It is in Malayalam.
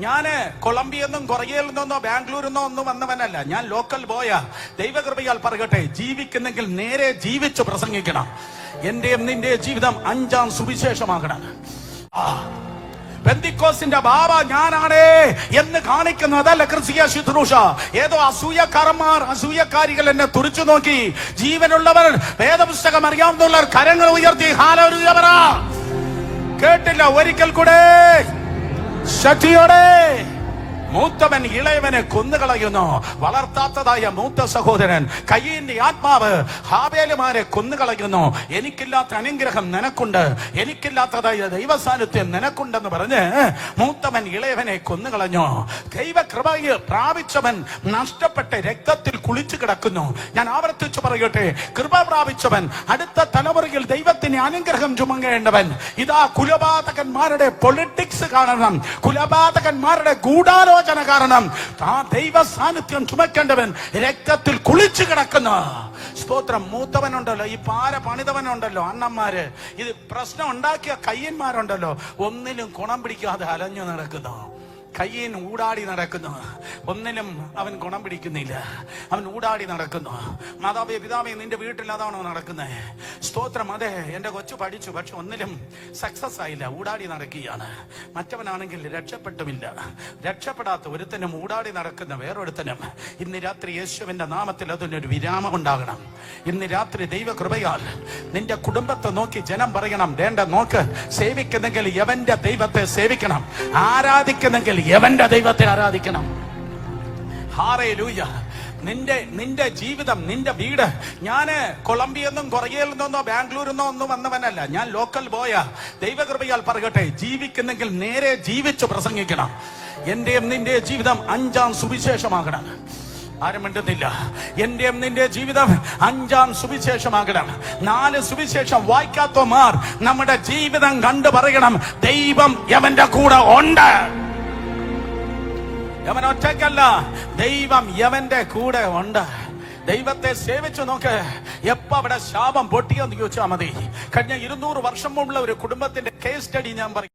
ഞാൻ കൊളംബിയെന്നും കൊറിയയിൽ നിന്നോ ബാംഗ്ലൂരിൽ നിന്നോ ഒന്നും വന്നവനല്ല. ഞാൻ ലോക്കൽ ബോയാ ദൈവകൃപയാൽ പറയട്ടെ ജീവിക്കുന്നെങ്കിൽ നേരെ ജീവിച്ച് പ്രസംഗിക്കണം. എന്റെയും നിന്റെ ജീവിതം അഞ്ചാം സുവിശേഷമാകണം. ആ. പെന്തിക്കോസിന്റെ ബാബ ഞാനാണേ എന്ന് കാണിക്കുന്നതല്ല ക്രിസ്തീയ ശുശ്രൂഷ. ഏതോ അസൂയക്കാരന്മാർ അസൂയക്കാരികൾ എന്നെ തുറിച്ചു നോക്കി. ജീവനുള്ളവർ വേദപുസ്തകം അറിയാവുന്നവർ കരങ്ങൾ ഉയർത്തി ഹാലോരുയവറ കേട്ടില്ല ഒരിക്കൽ കൂടെ. शक्ति മൂത്തവൻ ഇളയവനെ കൊന്നുകളയുന്നു. വളർത്താത്തതായ മൂത്ത സഹോദരൻ കയ്യന്റെ ആത്മാവ് ഹാബേലുമാരെ കൊന്നുകളയുന്നു. എനിക്കില്ലാത്ത അനുഗ്രഹം നിനക്കുണ്ട്. എനിക്കില്ലാത്തതായ ദൈവസാന്നിധ്യം നിനക്കുണ്ടെന്ന് പറഞ്ഞ് മൂത്തവൻ ഇളയവനെ കൊന്നുകളഞ്ഞു. ദൈവകൃപയിൽ പ്രാപിച്ചവൻ നഷ്ടപ്പെട്ട രക്തത്തിൽ കുളിച്ചു കിടക്കുന്നു. ഞാൻ ആവർത്തിച്ചു പറയട്ടെ. കൃപ പ്രാപിച്ചവൻ അടുത്ത തലമുറയിൽ ദൈവത്തിന് അനുഗ്രഹം ചുമങ്ങേണ്ടവൻ. ഇതാ കുലപാതകന്മാരുടെ പൊളിറ്റിക്സ് കാണണം. കുലപാതകന്മാരുടെ ഗൂഢാലോചന കാരണം. ആ ദൈവ സാന്നിധ്യം ചുമക്കേണ്ടവൻ രക്തത്തിൽ കുളിച്ചു കിടക്കുന്ന. സ്തോത്രം മൂത്തവനുണ്ടല്ലോ ഈ പാര പണിതവനുണ്ടല്ലോ അണ്ണന്മാര്. ഇത് പ്രശ്നം ഉണ്ടാക്കിയ കയ്യന്മാരുണ്ടല്ലോ. ഒന്നിലും ഗുണം പിടിക്കാതെ അലഞ്ഞു നടക്കുന്നു. കയ്യൻ ഊടാടി നടക്കുന്നു. ഒന്നിനും അവൻ ഗുണം പിടിക്കുന്നില്ല. അവൻ ഊടാടി നടക്കുന്നു. മാതാവേ പിതാവേ നിന്റെ വീട്ടിൽ അതാണോ നടക്കുന്നത് സ്തോത്രം അതെ എന്റെ കൊച്ചു പഠിച്ചു. പക്ഷെ ഒന്നിലും സക്സസ് ആയില്ല. ഊടാടി നടക്കുകയാണ്. മറ്റവനാണെങ്കിൽ രക്ഷപ്പെട്ടുമില്ല. രക്ഷപ്പെടാത്ത ഒരുത്തനും ഊടാടി നടക്കുന്ന വേറൊരുത്തനും. ഇന്ന് രാത്രി യേശുവിന്റെ നാമത്തിൽ അതിനൊരു വിരാമം ഉണ്ടാകണം. ഇന്ന് രാത്രി ദൈവകൃപയാൽ നിന്റെ കുടുംബത്തെ നോക്കി ജനം പറയണം. വേണ്ട നോക്ക് സേവിക്കുന്നെങ്കിൽ യവന്റെ ദൈവത്തെ സേവിക്കണം. ആരാധിക്കുന്നെങ്കിൽ യവന്റെ ദൈവത്തെ ആരാധിക്കണം. നിന്റെ നിന്റെ ജീവിതം നിന്റെ വീട്. ഞാൻ കൊളംബിയെന്നും കൊറിയയിൽ നിന്നോ ബാംഗ്ലൂരിൽ നിന്നോ ഒന്നും വന്നവനല്ല. ഞാൻ ലോക്കൽ ബോയ. ദൈവകൃപയാൽ പറയട്ടെ ജീവിക്കുന്നെങ്കിൽ നേരെ ജീവിച്ചു പ്രസംഗിക്കണം. എന്റെയും നിന്റെ ജീവിതം അഞ്ചാം സുവിശേഷമാകണം. ആരും മിണ്ടുന്നില്ല. എന്റെയും നിന്റെ ജീവിതം അഞ്ചാം സുവിശേഷമാകണം. നാല് സുവിശേഷം വായിക്കാത്തമാർ നമ്മുടെ ജീവിതം കണ്ടു പറയണം. ദൈവം യവന്റെ കൂടെ ഉണ്ട്. യവൻ ഒറ്റയ്ക്കല്ല. ദൈവം യവന്റെ കൂടെ ഉണ്ട്. ദൈവത്തെ സേവിച്ചു നോക്ക്. എപ്പ അവിടെ ശാപം പൊട്ടിയെന്ന് ചോദിച്ചാൽ മതി. കഴിഞ്ഞ ഇരുന്നൂറ് വർഷം മുമ്പുള്ള ഒരു കുടുംബത്തിന്റെ കേസ് സ്റ്റഡി ഞാൻ പറയും.